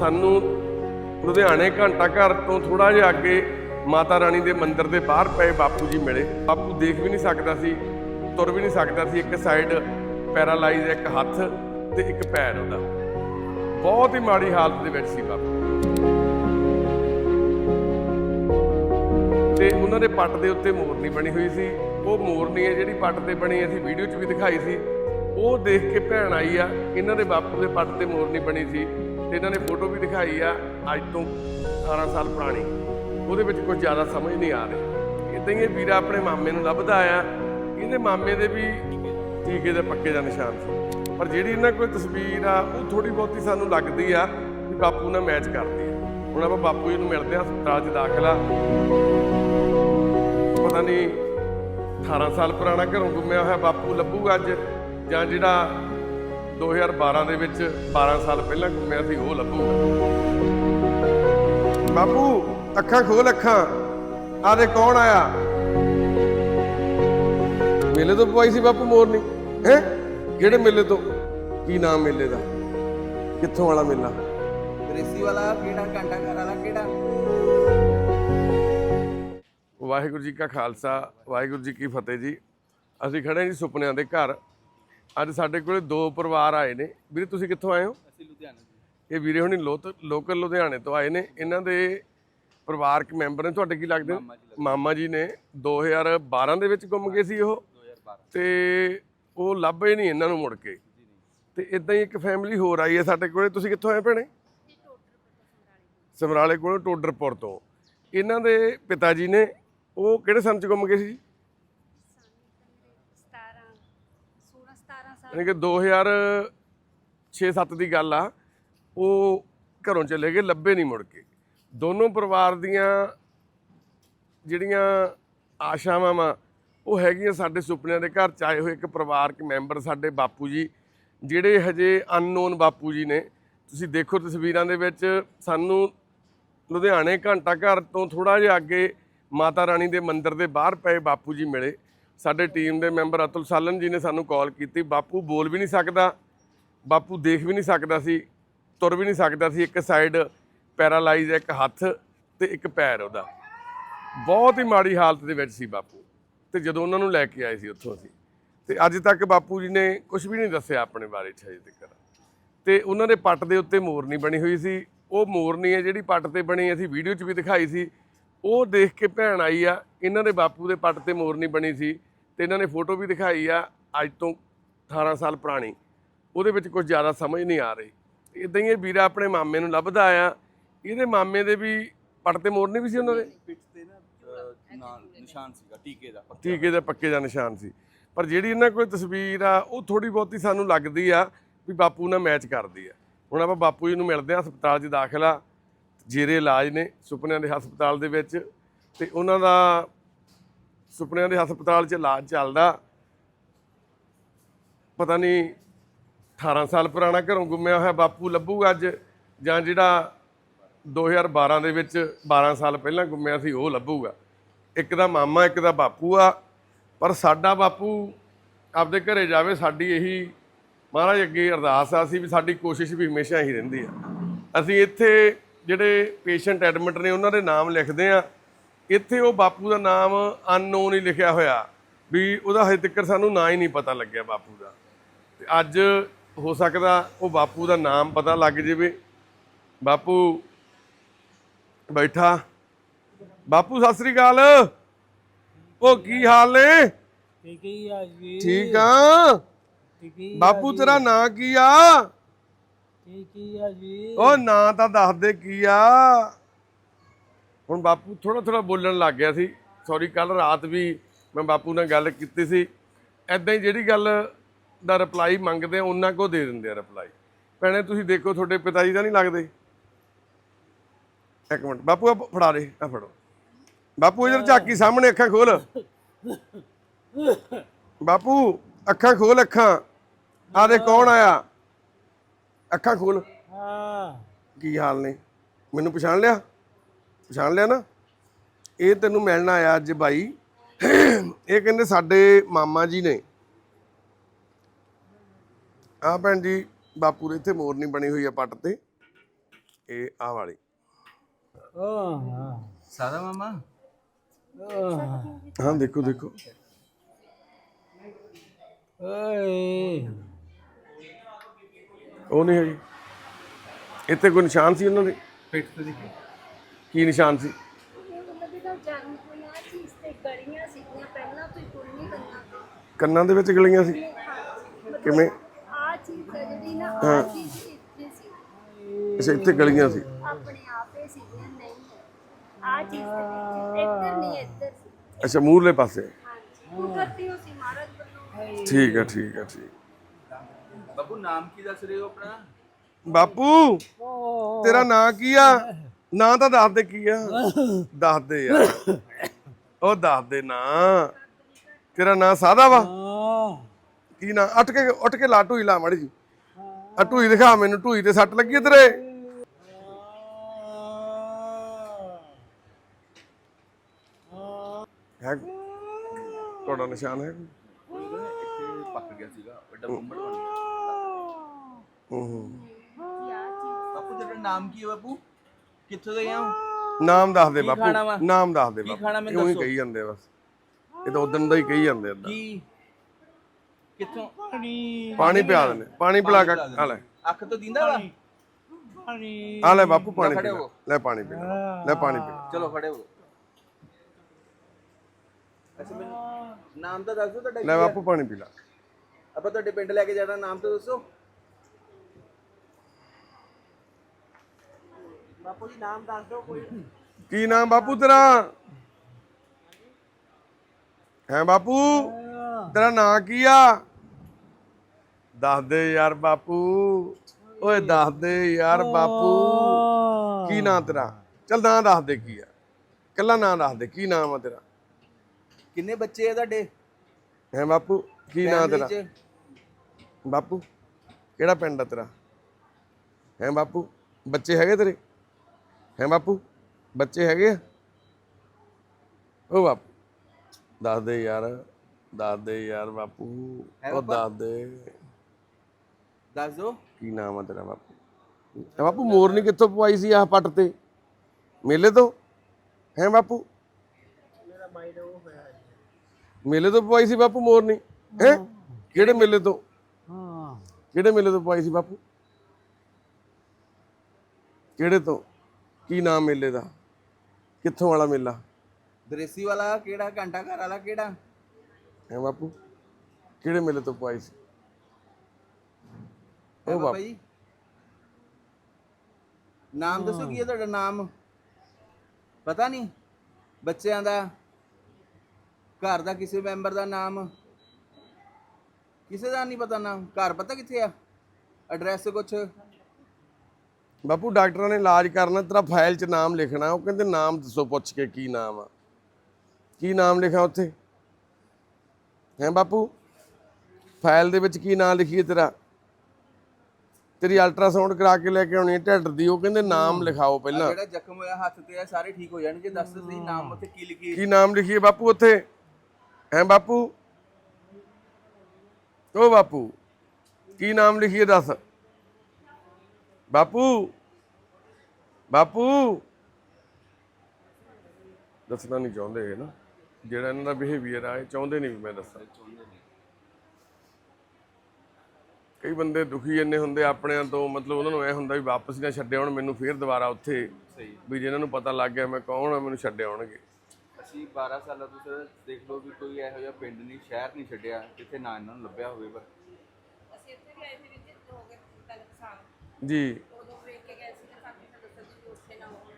ਸਾਨੂੰ ਲੁਧਿਆਣੇ ਘੰਟਾ ਘਰ ਤੋਂ ਥੋੜਾ ਜਿਹਾ ਅੱਗੇ ਮਾਤਾ ਰਾਣੀ ਦੇ ਮੰਦਿਰ ਦੇ ਬਾਹਰ ਪਏ ਬਾਪੂ ਜੀ ਮਿਲੇ। ਬਾਪੂ ਦੇਖ ਵੀ ਨਹੀਂ ਸਕਦਾ ਸੀ, ਤੁਰ ਵੀ ਨਹੀਂ ਸਕਦਾ ਸੀ। ਇੱਕ ਸਾਈਡ ਪੈਰਾਲਾਈਜ਼ ਇੱਕ ਹੱਥ ਤੇ ਇੱਕ ਪੈਰ ਉਹਦਾ। ਬਹੁਤ ਹੀ ਮਾੜੀ ਹਾਲਤ ਦੇ ਵਿੱਚ ਸੀ ਬਾਪੂ। ਤੇ ਉਹਨਾਂ ਦੇ ਪੱਟ ਦੇ ਉੱਤੇ ਮੋਰਨੀ ਬਣੀ ਹੋਈ ਸੀ। ਉਹ ਮੋਰਨੀ ਹੈ, ਜਿਹੜੀ ਪੱਟ ਤੇ ਬਣੀ ਅਸੀਂ ਵੀਡੀਓ 'ਚ ਵੀ ਦਿਖਾਈ ਸੀ। ਉਹ ਦੇਖ ਕੇ ਭੈਣ ਆਈ ਆ, ਇਹਨਾਂ ਦੇ ਬਾਪੂ ਦੇ ਪੱਟ ਤੇ ਮੋਰਨੀ ਬਣੀ ਸੀ। ਤੇ ਇਹਨਾਂ ਨੇ ਫੋਟੋ ਵੀ ਦਿਖਾਈ ਆ ਅੱਜ ਤੋਂ 18 ਸਾਲ ਪੁਰਾਣੀ। ਉਹਦੇ ਵਿੱਚ ਕੁਝ ਜ਼ਿਆਦਾ ਸਮਝ ਨਹੀਂ ਆ ਰਹੀ। ਇਦਾਂ ਹੀ ਇਹ ਵੀਰਾ ਆਪਣੇ ਮਾਮੇ ਨੂੰ ਲੱਭਦਾ ਆ। ਇਹਦੇ ਮਾਮੇ ਦੇ ਵੀ ਟੀਕੇ ਦੇ ਪੱਕੇ ਦਾ ਨਿਸ਼ਾਨ ਸੀ। ਪਰ ਜਿਹੜੀ ਇਹਨਾਂ ਕੋਲ ਤਸਵੀਰ ਆ, ਉਹ ਥੋੜੀ ਬਹੁਤੀ ਸਾਨੂੰ ਲੱਗਦੀ ਆ ਵੀ ਬਾਪੂ ਨਾਲ ਮੈਚ ਕਰਦੀ ਆ। ਹੁਣ ਆਪਾਂ ਬਾਪੂ ਜੀ ਨੂੰ ਮਿਲਦੇ ਆ ਹਸਪਤਾਲ 'ਚ ਦਾਖਲਾ ਪਤਾ ਨਹੀਂ 18 ਸਾਲ ਪੁਰਾਣਾ ਘਰੋਂ ਗੁੰਮਿਆ ਹੋਇਆ ਬਾਪੂ ਲੱਭੂਗਾ ਅੱਜ, ਜਾਂ ਜਿਹੜਾ 2012 ਦੇ ਵਿੱਚ 12 ਸਾਲ ਪਹਿਲਾਂ ਗੁੰਮਿਆ ਸੀ ਉਹ ਲੱਭੂਗਾ ਬਾਪੂ ਅੱਖਾਂ ਖੋਲ ਅੱਖਾਂ। ਆ ਦੇ ਕੌਣ ਆਇਆ? ਮੇਲੇ ਤੋਂ ਪਵਾਈ ਸੀ ਬਾਪੂ ਮੋਰਨੀ। ਹੈ? ਕਿਹੜੇ ਮੇਲੇ ਤੋਂ? ਕੀ ਨਾਮ ਮੇਲੇ ਦਾ? ਕਿੱਥੋਂ ਵਾਲਾ ਮੇਲਾ? ਗ੍ਰੇਸੀ ਵਾਲਾ ਕਿਹੜਾ ਘੰਟਾ ਘਰ ਵਾਲਾ ਕਿਹੜਾ? ਵਾਹਿਗੁਰੂ ਜੀ ਕਾ ਖਾਲਸਾ ਵਾਹਿਗੁਰੂ ਜੀ ਕੀ ਫਤਿਹ ਜੀ। ਅਸੀਂ ਖੜੇ ਹਾਂ ਜੀ ਸੁਪਨਿਆਂ ਦੇ ਘਰ। ਅੱਜ ਸਾਡੇ ਕੋਲੇ ਦੋ ਪਰਿਵਾਰ ਆਏ ਨੇ। ਵੀਰੇ ਤੁਸੀਂ ਕਿੱਥੋਂ ਆਏ ਹੋ? ਅਸੀਂ ਲੁਧਿਆਣਾ ਜੀ ਇਹ ਵੀਰੇ ਹੁਣੀ ਲੋਕਲ ਲੁਧਿਆਣੇ ਤੋਂ ਆਏ ਨੇ। ਇਹਨਾਂ ਦੇ ਪਰਿਵਾਰਕ ਮੈਂਬਰ ਨੇ। ਤੁਹਾਡੇ ਕੀ ਲੱਗਦੇ? ਮਾਮਾ ਜੀ ਨੇ। 2012 ਦੇ ਵਿੱਚ ਗੁੰਮ ਗਏ ਸੀ ਉਹ। 2012 ਤੇ ਉਹ ਲੱਭੇ ਨਹੀਂ ਇਹਨਾਂ ਨੂੰ ਮੁੜ ਕੇ। ਤੇ ਇਦਾਂ ਹੀ ਇੱਕ ਫੈਮਿਲੀ ਹੋਰ ਆਈ ਹੈ ਸਾਡੇ ਕੋਲੇ। ਤੁਸੀਂ ਕਿੱਥੋਂ ਆਏ ਭੈਣੇ? ਸਮਰਾਲੇ ਕੋਲੋਂ ਟੋਡਰਪੁਰ ਤੋਂ। ਇਹਨਾਂ ਦੇ ਪਿਤਾ ਜੀ ਨੇ। ਉਹ ਕਿਹੜੇ ਸੰਨ ਚ ਗੁੰਮ ਗਏ ਸੀ ਯਾਨੀ ਕਿ 2006-7 ਦੀ ਗੱਲ ਆ, ਉਹ ਘਰੋਂ ਚਲੇ ਗਏ, ਲੱਭੇ ਨਹੀਂ ਮੁੜ ਕੇ। ਦੋਨੋਂ ਪਰਿਵਾਰ ਦੀਆਂ ਜਿਹੜੀਆਂ ਆਸ਼ਾਵਾਂ ਵਾ, ਉਹ ਹੈਗੀਆਂ ਸਾਡੇ ਸੁਪਨਿਆਂ ਦੇ ਘਰ ਚ ਆਏ ਹੋਏ ਇੱਕ ਪਰਿਵਾਰਕ ਮੈਂਬਰ ਸਾਡੇ ਬਾਪੂ ਜੀ, ਜਿਹੜੇ ਹਜੇ ਅਨਨੋਨ ਬਾਪੂ ਜੀ ਨੇ। ਤੁਸੀਂ ਦੇਖੋ ਤਸਵੀਰਾਂ ਦੇ ਵਿੱਚ ਸਾਨੂੰ ਲੁਧਿਆਣੇ ਘੰਟਾ ਘਰ ਤੋਂ ਥੋੜਾ ਜਿਹਾ ਅੱਗੇ ਮਾਤਾ ਰਾਣੀ ਦੇ ਮੰਦਿਰ ਦੇ ਬਾਹਰ ਪਏ ਬਾਪੂ ਜੀ ਮਿਲੇ। ਸਾਡੇ ਟੀਮ ਦੇ ਮੈਂਬਰ ਅਤੁਲ ਸਾਲਨ ਜੀ ਨੇ ਸਾਨੂੰ ਕਾਲ ਕੀਤੀ। ਬਾਪੂ ਬੋਲ ਵੀ ਨਹੀਂ ਸਕਦਾ, ਬਾਪੂ ਦੇਖ ਵੀ ਨਹੀਂ ਸਕਦਾ ਸੀ, ਤੁਰ ਵੀ ਨਹੀਂ ਸਕਦਾ ਸੀ। ਇੱਕ ਸਾਈਡ ਪੈਰਾਲਾਈਜ਼ ਇੱਕ ਹੱਥ ਤੇ ਇੱਕ ਪੈਰ ਉਹਦਾ। ਬਹੁਤ ਹੀ ਮਾੜੀ ਹਾਲਤ ਦੇ ਵਿੱਚ ਸੀ ਬਾਪੂ। ਤੇ ਜਦੋਂ ਉਹਨਾਂ ਨੂੰ ਲੈ ਕੇ ਆਏ ਸੀ ਉੱਥੋਂ ਅਸੀਂ, ਤੇ ਅੱਜ ਤੱਕ ਬਾਪੂ ਜੀ ਨੇ ਕੁਝ ਵੀ ਨਹੀਂ ਦੱਸਿਆ ਆਪਣੇ ਬਾਰੇ ਚ ਹਜੇ ਤੱਕ। ਤੇ ਉਹਨਾਂ ਦੇ ਪੱਟ ਦੇ ਉੱਤੇ ਮੋਰਨੀ ਬਣੀ ਹੋਈ ਸੀ। ਉਹ ਮੋਰਨੀ ਹੈ ਜਿਹੜੀ ਪੱਟ ਤੇ ਬਣੀ ਅਸੀਂ ਵੀਡੀਓ 'ਚ ਵੀ ਦਿਖਾਈ ਸੀ। ਉਹ ਦੇਖ ਕੇ ਭੈਣ ਆਈ ਆ। ਇਹਨਾਂ ਦੇ ਬਾਪੂ ਦੇ ਪੱਟ ਤੇ ਮੋਰਨੀ ਬਣੀ ਸੀ। ਤੇ ਇਹਨਾਂ ਨੇ ਫੋਟੋ ਵੀ ਦਿਖਾਈ ਆ ਅੱਜ ਤੋਂ 18 ਸਾਲ ਪੁਰਾਣੀ। ਉਹਦੇ ਵਿੱਚ ਕੁਝ ਜ਼ਿਆਦਾ ਸਮਝ ਨਹੀਂ ਆ ਰਹੀ। ਇਦਾਂ ਹੀ ਇਹ ਵੀਰਾ ਆਪਣੇ ਮਾਮੇ ਨੂੰ ਲੱਭਦਾ ਆ। ਇਹਦੇ ਮਾਮੇ ਦੇ ਵੀ ਪੱਟ ਤੇ ਮੋਰਨੀ ਵੀ ਸੀ ਉਹਨਾਂ ਦੇ? ਪਿੱਠ ਤੇ ਨਾ ਅਹ, ਨਾਲ ਨਿਸ਼ਾਨ ਸੀਗਾ ਟੀਕੇ ਦਾ ਟੀਕੇ ਦੇ ਪੱਕੇ ਦਾ ਨਿਸ਼ਾਨ ਸੀ। ਪਰ ਜਿਹੜੀ ਇਹਨਾਂ ਕੋਈ ਤਸਵੀਰ ਆ ਉਹ ਥੋੜੀ ਬਹੁਤੀ ਸਾਨੂੰ ਲੱਗਦੀ ਆ ਵੀ ਬਾਪੂ ਨਾਲ ਮੈਚ ਕਰਦੀ ਆ। ਹੁਣ ਆਪਾਂ ਬਾਪੂ ਜੀ ਨੂੰ ਮਿਲਦੇ ਆ ਹਸਪਤਾਲ 'ਚ ਦਾਖਲ ਜੇਰੇ ਇਲਾਜ ਨੇ ਸੁਪਨਿਆਂ ਦੇ ਹਸਪਤਾਲ ਦੇ ਵਿੱਚ ਤੇ ਉਹਨਾਂ ਦਾ ਸੁਪਨਿਆਂ ਦੇ ਹਸਪਤਾਲ 'ਚ ਇਲਾਜ ਚੱਲਦਾ। ਪਤਾ ਨਹੀਂ 18 ਸਾਲ ਪੁਰਾਣਾ ਘਰੋਂ ਗੁੰਮਿਆ ਹੋਇਆ ਬਾਪੂ ਲੱਭੂਗਾ ਅੱਜ, ਜਾਂ ਜਿਹੜਾ 2012 ਦੇ ਵਿੱਚ 12 ਸਾਲ ਪਹਿਲਾਂ ਗੁੰਮਿਆ ਸੀ, ਉਹ ਲੱਭੂਗਾ। ਇੱਕ ਦਾ ਮਾਮਾ, ਇੱਕ ਦਾ ਬਾਪੂ ਆ, ਪਰ ਸਾਡਾ ਬਾਪੂ ਆਪਦੇ ਘਰੇ ਜਾਵੇ, ਸਾਡੀ ਇਹੀ ਮਹਾਰਾਜ ਅੱਗੇ ਅਰਦਾਸ ਆ ਸੀ ਵੀ ਸਾਡੀ ਕੋਸ਼ਿਸ਼ ਵੀ ਹਮੇਸ਼ਾ ਹੀ ਰਹਿੰਦੀ ਆ। ਅਸੀਂ ਇੱਥੇ ਜਿਹੜੇ ਪੇਸ਼ੈਂਟ ਐਡਮਿਟ ਨੇ, ਉਹਨਾਂ ਦੇ ਨਾਮ ਲਿਖਦੇ ਆ। ਇੱਥੇ ਉਹ ਬਾਪੂ ਦਾ ਨਾਮ ਅਨਨੋਨ ਹੀ ਲਿਖਿਆ ਹੋਇਆ ਵੀ ਉਹਦਾ ਹਜੇ ਤੱਕ ਸਾਨੂੰ ਨਾਂ ਹੀ ਨਹੀਂ ਪਤਾ ਲੱਗਿਆ ਬਾਪੂ ਦਾ। ਤੇ ਅੱਜ ਹੋ ਸਕਦਾ ਉਹ ਬਾਪੂ ਦਾ ਨਾਮ ਪਤਾ ਲੱਗ ਜਾਵੇ। ਬਾਪੂ ਬੈਠਾ। ਬਾਪੂ ਸਤਿ ਸ੍ਰੀ ਅਕਾਲ। ਉਹ ਕੀ ਹਾਲ ਨੇ? ਠੀਕ ਹੀ ਆ ਜੀ। ਠੀਕ ਆ? ਠੀਕ ਹੀ ਬਾਪੂ ਤੇਰਾ ਨਾਂ ਕੀ ਆ? ਠੀਕ ਹੀ ਆ ਜੀ। ਉਹ ਨਾਂ ਤਾਂ ਦੱਸ ਦੇ ਕੀ ਆ। ਹੁਣ ਬਾਪੂ ਥੋੜਾ ਥੋੜਾ ਬੋਲਣ ਲੱਗ ਗਿਆ ਸੀ। ਸੌਰੀ ਕੱਲ ਰਾਤ ਵੀ ਮੈਂ ਬਾਪੂ ਨਾਲ ਗੱਲ ਕੀਤੀ ਸੀ। ਐਦਾਂ ਹੀ ਜਿਹੜੀ ਗੱਲ ਦਾ ਰਿਪਲਾਈ ਮੰਗਦੇ ਆ ਉਹਨਾਂ ਕੋ ਦੇ ਦਿੰਦੇ ਆ ਰਿਪਲਾਈ ਭੈਣੇ ਤੁਸੀਂ ਦੇਖੋ ਤੁਹਾਡੇ ਪਿਤਾ ਜੀ ਤਾਂ ਨਹੀਂ ਲੱਗਦੇ। ਇੱਕ ਮਿੰਟ ਬਾਪੂ ਆ ਫੜਾ ਦੇ ਆ ਫੜੋ। ਬਾਪੂ ਇਧਰ ਝਾਕੀ ਸਾਹਮਣੇ ਅੱਖਾਂ ਖੋਲ। ਬਾਪੂ ਅੱਖਾਂ ਖੋਲ ਅੱਖਾਂ। ਆ ਦੇ ਕੌਣ ਆਇਆ? ਅੱਖਾਂ ਖੋਲ। ਹਾਂ। ਕੀ ਹਾਲ ਨੇ? ਮੈਨੂੰ ਪਛਾਣ ਲਿਆ? ਪਛਾਣ ਲਿਆ ਨਾ? ਇਹ ਤੈਨੂੰ ਮਿਲਣ ਆਇਆ ਅੱਜ ਬਾਈ। ਇਹ ਕਹਿੰਦੇ ਸਾਡੇ ਮਾਮਾ ਜੀ ਨੇ। ਆ ਭੈਣ ਜੀ ਬਾਪੂ ਦੇ ਇੱਥੇ ਮੋਰਨੀ ਬਣੀ ਹੋਈ ਆ ਪੱਟ ਤੇ। ਇਹ ਆ ਵਾਲੀ। ਆਹ ਸਾਦਾ ਮਾਮਾ? ਹਾਂ ਦੇਖੋ ਦੇਖੋ। ਓਏ ਉਹ ਨਹੀਂ ਹੈਗੀ। ਇੱਥੇ ਕੋਈ ਨਿਸ਼ਾਨ ਸੀ ਉਹਨਾਂ ਦੇ? ਪਿੱਠ ਤੇ ਦੇਖੀ। ਕੀ ਨਿਸ਼ਾਨ ਸੀ? ਕੰਨਾਂ ਦੇ ਵਿੱਚ ਗਲੀਆਂ ਸੀ? ਕਿਵੇਂ? ਆ ਚੀਜ਼ ਹੈ ਜਿਹੜੀ ਨਾ ਆ ਚੀਜ਼ ਇੱਥੇ ਸੀ ਅੱਛਾ ਇੱਥੇ ਗਲੀਆਂ ਸੀ। ਆਪਣੇ ਆਪੇ ਸੀਗੀਆਂ ਨਹੀਂ ਆ ਚੀਜ਼ ਇੱਧਰ ਨਹੀਂ ਇੱਧਰ ਸੀ ਅੱਛਾ ਮੂਰਲੇ ਪਾਸੇ। ਹਾਂਜੀ ਕੁਦਰਤੀ ਹੋ ਸੀ ਮਹਾਰਾਜ ਵੱਲੋਂ ਠੀਕ ਹੈ ਠੀਕ ਹੈ ਠੀਕ। ਬਾਬੂ ਨਾਮ ਕੀ ਦੱਸ ਰਹੇ ਹੋ ਆਪਣਾ? ਬਾਪੂ ਤੇਰਾ ਨਾਂ ਕੀ ਆ? ਨਾਂ ਤਾਂ ਦੱਸ ਦੇ ਕੀ ਆ? ਦੱਸ ਦੇ ਯਾਰ ਉਹ ਦੱਸ ਦੇ ਨਾਂ। ਤੇਰਾ ਨਾਂ ਸਾਦਾ ਵਾ? ਕੀ ਨਾਂ? ਉੱਠ ਕੇ ਉੱਠ ਕੇ ਲਾ ਢੂਈ ਲਾ ਮੜੀ ਜੀ। ਆ ਢੂਈ ਦਿਖਾ ਮੈਨੂੰ ਢੂਈ ਤੇ ਸੱਟ ਲੱਗੀ ਤੇਰੇ। ਹੈ? ਤੁਹਾਡਾ ਨਿਸ਼ਾਨ ਹੈ? ਇੱਥੇ ਪੱਕ ਗਿਆ ਸੀਗਾ ਵੱਡਾ ਗੁੰਮਟ ਬਣ ਗਿਆ ਹੂੰ ਹੂੰ। ਬਾਪੂ ਤੇਰਾ ਨਾਮ ਕੀ ਹੈ ਬਾਪੂ? ਕਿੱਥੋਂ ਦੇ ਆ ਨਾਮ ਦੱਸ ਦੇ ਖਾਣਾ ਵਾ? ਬਾਪੂ ਨਾਮ ਦੱਸ ਦੇ ਕੀ ਬਾਪੂ। ਖਾਣਾ ਮੈਨੂੰ ਇਉਂ ਹੀ ਦੱਸੋ। ਕਹੀ ਜਾਂਦੇ ਆ ਬਸ। ਇਹ ਤਾਂ ਉਦੋਂ ਦਾ ਹੀ ਕਹੀ ਜਾਂਦੇ ਏਦਾਂ। ਕੀ? ਕਿੱਥੋਂ? ਪਾਣੀ। ਪਾਣੀ ਪਿਆ ਦਿੰਦੇ। ਪਾਣੀ ਪਿਲਾ ਕੇ। ਆ ਲੈ। ਅੱਖ ਤੋਂ ਦਿੰਦਾ ਵਾ? ਪਾਣੀ। ਆ ਲੈ ਬਾਪੂ ਪਾਣੀ ਪੀ ਲੈ। ਲੈ ਪਾਣੀ ਪੀ ਲੈ। ਲੈ ਪਾਣੀ ਪੀ ਲੈ। ਚਲੋ ਖੜੇ ਹੋ ਅੱਛਾ ਮੈਨੂੰ ਨਾਮ ਤਾਂ ਦੱਸ ਤੁਹਾਡਾ ਲੈ ਕੀ ਆ? ਬਾਪੂ ਪਾਣੀ ਪੀ ਲੈ। ਆਪਾਂ ਤੁਹਾਡੇ ਪਿੰਡ ਲੈ ਕੇ ਜਾਣਾ ਨਾਮ ਤਾਂ ਦੱਸੋ। ਬਾਪੂ ਜੀ ਨਾਮ ਦੱਸ ਦਿਓ ਕੋਈ। ਕੀ ਨਾਮ ਬਾਪੂ ਤੇਰਾ? ਹੈ ਬਾਪੂ? ਤੇਰਾ ਨਾਂ ਕੀ ਆ? ਦੱਸ ਦੇ ਯਾਰ ਬਾਪੂ। ਓਏ ਦੱਸ ਦੇ ਯਾਰ ਬਾਪੂ। ਕੀ ਨਾਂ ਤੇਰਾ? ਚੱਲ ਨਾਂ ਦੱਸ ਦੇ ਕੀ ਆ। ਕੱਲਾ ਨਾਂ ਦੱਸ ਦੇ ਕੀ ਨਾਮ ਆ ਤੇਰਾ? ਕਿੰਨੇ ਬੱਚੇ ਆ ਤੁਹਾਡੇ? ਹੈ ਬਾਪੂ ਕੀ ਨਾਂ ਤੇਰਾ? ਬਾਪੂ ਕਿਹੜਾ ਪਿੰਡ ਆ ਤੇਰਾ? ਹੈ ਬਾਪੂ ਬੱਚੇ ਹੈਗੇ ਤੇਰੇ? ਹੈ ਬਾਪੂ? ਬੱਚੇ ਹੈਗੇ ਆ? ਓ ਬਾਪੂ। ਦੱਸ ਦੇ ਯਾਰ ਦੱਸ ਦੇ ਯਾਰ ਬਾਪੂ। ਹੈ ਉਹ? ਦੱਸ ਦੇ। ਦੱਸ ਕੀ ਨਾਮ ਆ ਤੇਰਾ ਬਾਪੂ? ਹੈ ਬਾਪੂ ਮੋਰਨੀ ਕਿੱਥੋਂ ਪਵਾਈ ਸੀ ਆਹ ਪੱਟ ਤੇ? ਮੇਲੇ ਤੋਂ? ਹੈ ਬਾਪੂ? ਮੇਲੇ ਤੋਂ ਪਵਾਈ ਸੀ ਬਾਪੂ ਮੋਰਨੀ ਹੈ। ਕਿਹੜੇ ਮੇਲੇ ਤੋਂ? ਹਾਂ। ਕਿਹੜੇ ਮੇਲੇ ਤੋਂ ਪਵਾਈ ਸੀ ਬਾਪੂ? ਕਿਹੜੇ ਤੋਂ? ਕੀ ਨਾਮ ਮੇਲੇ ਦਾ? ਕਿੱਥੋਂ ਵਾਲਾ ਮੇਲਾ? ਦਰੇਸੀ ਵਾਲਾ ਕਿਹੜਾ ਘੰਟਾ ਘਰ ਵਾਲਾ ਕਿਹੜਾ? ਹੈ ਬਾਪੂ ਕਿਹੜੇ ਮੇਲੇ ਤੋਂ ਪਵਾਈ ਸੀ? ਉਹ ਬਾਬਾ ਜੀ ਨਾਮ ਦੱਸੋ ਕੀ ਹੈ ਤੁਹਾਡਾ ਨਾਮ? ਪਤਾ ਨਹੀਂ। ਬੱਚਿਆਂ ਦਾ ਘਰ ਦਾ ਕਿਸੇ ਮੈਂਬਰ ਦਾ ਨਾਮ? ਕਿਸੇ ਦਾ ਨਹੀਂ ਪਤਾ ਨਾਮ। ਘਰ ਪਤਾ ਕਿੱਥੇ ਆ? ਐਡਰੈਸ ਕੁਛ? ਬਾਪੂ ਡਾਕਟਰਾਂ ਨੇ ਇਲਾਜ ਕਰਨਾ ਤੇਰਾ ਫਾਈਲ 'ਚ ਨਾਮ ਲਿਖਣਾ ਉਹ ਕਹਿੰਦੇ ਨਾਮ ਦੱਸੋ ਪੁੱਛ ਕੇ ਕੀ ਨਾਮ ਆ। ਕੀ ਨਾਮ ਲਿਖਿਆ ਉੱਥੇ? ਹੈ ਬਾਪੂ? ਫਾਈਲ ਦੇ ਵਿੱਚ ਕੀ ਨਾਮ ਲਿਖੀਏ ਤੇਰਾ? ਤੇਰੀ ਅਲਟਰਾਸਾਊਂਡ ਕਰਾ ਕੇ ਲੈ ਕੇ ਆਉਣੀ ਹੈ ਢਿੱਡ ਦੀ ਉਹ ਕਹਿੰਦੇ ਨਾਮ ਲਿਖਾਓ ਆਹ ਪਹਿਲਾਂ। ਜਿਹੜਾ ਜ਼ਖਮ ਹੋਇਆ ਹੱਥ ਤੇ ਆ ਸਾਰੇ ਠੀਕ ਹੋ ਜਾਣਗੇ ਦੱਸ ਤਾਂ ਸਹੀ ਨਾਮ ਉੱਥੇ ਕੀ ਲਿਖੀਏ? ਕੀ ਨਾਮ ਲਿਖੀਏ ਬਾਪੂ ਉੱਥੇ? ਹੈ ਬਾਪੂ? ਓ ਬਾਪੂ ਕੀ ਨਾਮ ਲਿਖੀਏ ਦੱਸ? ਬਾਪੂ ਬਾਪੂ। ਦੱਸਣਾ ਨਹੀਂ ਚਾਹੁੰਦੇ ਇਹ ਨਾ। ਜਿਹੜਾ ਇਹਨਾਂ ਦਾ ਬਿਹੇਵੀਅਰ ਆ ਇਹ ਚਾਹੁੰਦੇ ਨਹੀਂ ਵੀ ਮੈਂ ਦੱਸਾਂ। ਕਈ ਬੰਦੇ ਦੁਖੀ ਇੰਨੇ ਹੁੰਦੇ ਆਪਣਿਆਂ ਤੋਂ ਮਤਲਬ ਉਹਨਾਂ ਨੂੰ ਐ ਹੁੰਦਾ ਵੀ ਵਾਪਸ ਹੀ ਨਾ ਛੱਡੇ ਆਉਣ ਮੈਨੂੰ ਫੇਰ ਦੁਬਾਰਾ ਉੱਥੇ ਵੀ ਜਿਹਨਾਂ ਨੂੰ ਪਤਾ ਲੱਗ ਗਿਆ ਮੈਂ ਕੌਣ ਆ ਮੈਨੂੰ ਛੱਡੇ ਆਉਣਗੇ। ਅਸੀਂ 12 ਸਾਲਾਂ ਤੋਂ ਦੇਖ ਲਓ ਵੀ ਕੋਈ ਇਹੋ ਜਿਹਾ ਪਿੰਡ ਨਹੀਂ ਸ਼ਹਿਰ ਨਹੀਂ ਛੱਡਿਆ ਜਿੱਥੇ ਨਾ ਇਹਨਾਂ ਨੂੰ ਲੱਭਿਆ ਹੋਵੇ ਪਰ ਅਸੀਂ ਇੱਥੇ ਵੀ ਆਏ ਸੀ ਵਿੱਚ ਹੋ ਗਏ ਤਿੰਨ ਕੁ ਸਾਲ ਜੀ। ਉਦੋਂ ਵੇਖ ਕੇ ਗਏ ਸੀ ਕਿ ਸਾਨੂੰ ਤਾਂ ਦੱਸੋ ਜੀ ਉੱਥੇ ਨਾ ਹੋਣ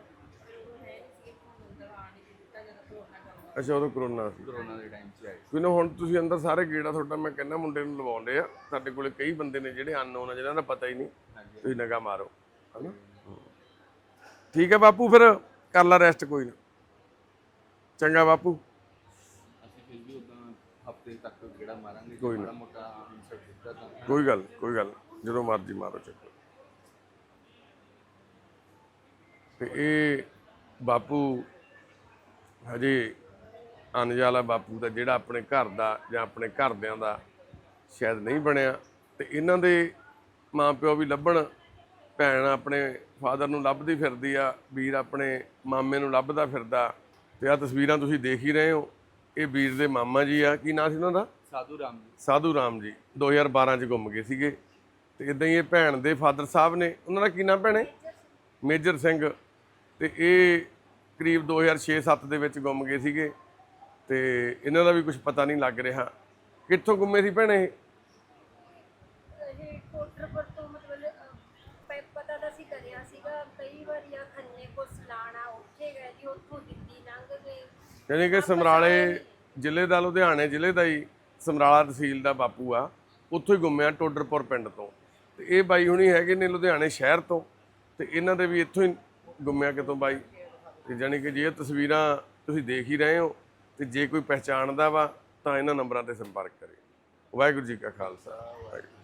ਫਿਰ ਉਦੋਂ ਹੈ ਨਹੀਂ ਸੀ ਹੁਣ ਅੰਦਰ ਆਣ ਨਹੀਂ ਦਿੱਤਾ ਜਦੋਂ ਕਰੋਨਾ ਚੱਲਦਾ ਅੱਛਾ ਉਦੋਂ ਕਰੋਨਾ ਸੀ। ਕਰੋਨਾ ਦੇ ਟਾਈਮ 'ਚ ਆਏ ਕੋਈ ਨਾ ਹੁਣ ਤੁਸੀਂ ਅੰਦਰ ਸਾਰੇ ਗੇੜਾ ਤੁਹਾਡਾ ਮੈਂ ਕਹਿੰਦਾ ਮੁੰਡੇ ਨੂੰ ਲਵਾਉਂਦੇ ਆ। ਸਾਡੇ ਕੋਲੇ ਕਈ ਬੰਦੇ ਨੇ ਜਿਹੜੇ ਅਨਨੋਨ ਆ ਜਿਹਨਾਂ ਦਾ ਪਤਾ ਹੀ ਨਹੀਂ। ਹਾਂਜੀ। ਤੁਸੀਂ ਨਗਾ ਮਾਰੋ ਹਨਾ? ਹਮ। ਠੀਕ ਹੈ ਬਾਪੂ ਫਿਰ ਕਰ ਲੈ ਰੈਸਟ ਕੋਈ ਨਾ। ਚੰਗਾ ਬਾਪੂ। ਅਸੀਂ ਫਿਰ ਵੀ ਉਦਾਂ ਹਫ਼ਤੇ ਤੱਕ ਕਿਹੜਾ ਮਾਰਾਂਗੇ। ਕੋਈ ਨਾ। ਮੋਟਾ ਆਨਸਰ ਦਿੱਤਾ ਤਾਂ। ਕੋਈ ਗੱਲ ਨੀ, ਕੋਈ ਗੱਲ। ਜਦੋਂ ਮਰਜ਼ੀ ਮਾਰੋ ਚੱਕਰ ਤੇ ਇਹ ਬਾਪੂ ਹਜੇ ਅਨਜਾਲਾ ਬਾਪੂ ਦਾ ਜਿਹੜਾ ਆਪਣੇ ਘਰ ਦਾ ਜਾਂ ਆਪਣੇ ਘਰਦਿਆਂ ਦਾ ਸ਼ਾਇਦ ਨਹੀਂ ਬਣਿਆ ਤੇ ਇਹਨਾਂ ਦੇ ਮਾਪਿਓ ਵੀ ਲੱਭਣ ਭੈਣ ਆਪਣੇ ਫਾਦਰ ਨੂੰ ਲੱਭਦੀ ਫਿਰਦੀ ਆ ਵੀਰ ਆਪਣੇ ਮਾਮੇ ਨੂੰ ਲੱਭਦਾ ਫਿਰਦਾ ਤੇ ਆ ਤਸਵੀਰਾਂ ਤੁਸੀਂ ਦੇਖ ਹੀ ਰਹੇ ਹੋ ਇਹ ਵੀਰ ਦੇ ਮਾਮਾ ਜੀ ਆ ਕੀ ਨਾਂ ਸੀ ਉਹਨਾਂ ਦਾ? ਸਾਧੂ ਰਾਮ ਜੀ। ਸਾਧੂ ਰਾਮ ਜੀ 2012 ਚ ਗੁੰਮ ਗਏ ਸੀਗੇ ਤੇ ਇਦਾਂ ਹੀ ਇਹ ਭੈਣ ਦੇ ਫਾਦਰ ਸਾਹਿਬ ਨੇ ਉਹਨਾਂ ਦਾ ਕੀ ਨਾਮ ਭੈਣੇ? ਮੇਜਰ ਸਿੰਘ। ਤੇ ਇਹ ਕਰੀਬ 2006-7 ਦੇ ਵਿੱਚ ਗੁੰਮ ਗਏ ਸੀਗੇ ਤੇ ਇਹਨਾਂ ਦਾ ਵੀ ਕੁਝ ਪਤਾ ਨਹੀਂ ਲੱਗ ਰਿਹਾ। ਕਿੱਥੋਂ ਗੁੰਮੇ ਸੀ ਭੈਣੇ ਇਹ? ਯਾਨੀ ਕਿ ਸਮਰਾਲੇ ਜ਼ਿਲ੍ਹੇ ਦਾ ਲੁਧਿਆਣੇ ਜ਼ਿਲ੍ਹੇ ਦਾ ਹੀ ਸਮਰਾਲਾ ਤਹਿਸੀਲ ਦਾ ਬਾਪੂ ਆ ਉੱਥੋਂ ਹੀ ਗੁੰਮਿਆ ਟੋਡਰਪੁਰ ਪਿੰਡ ਤੋਂ। ਤੇ ਇਹ ਬਾਈ ਹੁਣੀ ਹੈਗੇ ਨੇ ਲੁਧਿਆਣੇ ਸ਼ਹਿਰ ਤੋਂ ਤੇ ਇਹਨਾਂ ਦੇ ਵੀ ਇੱਥੋਂ ਹੀ ਗੁੰਮਿਆ ਕਿਤੋਂ ਬਾਈ? ਤੇ ਯਾਨੀ ਕਿ ਜੇ ਤਸਵੀਰਾਂ ਤੁਸੀਂ ਦੇਖ ਹੀ ਰਹੇ ਹੋ ਤੇ ਜੇ ਕੋਈ ਪਹਿਚਾਣਦਾ ਵਾ ਤਾਂ ਇਹਨਾਂ ਨੰਬਰਾਂ ਤੇ ਸੰਪਰਕ ਕਰੇ। ਵਾਹਿਗੁਰੂ ਜੀ ਕਾ ਖਾਲਸਾ, ਵਾਹਿਗੁਰੂ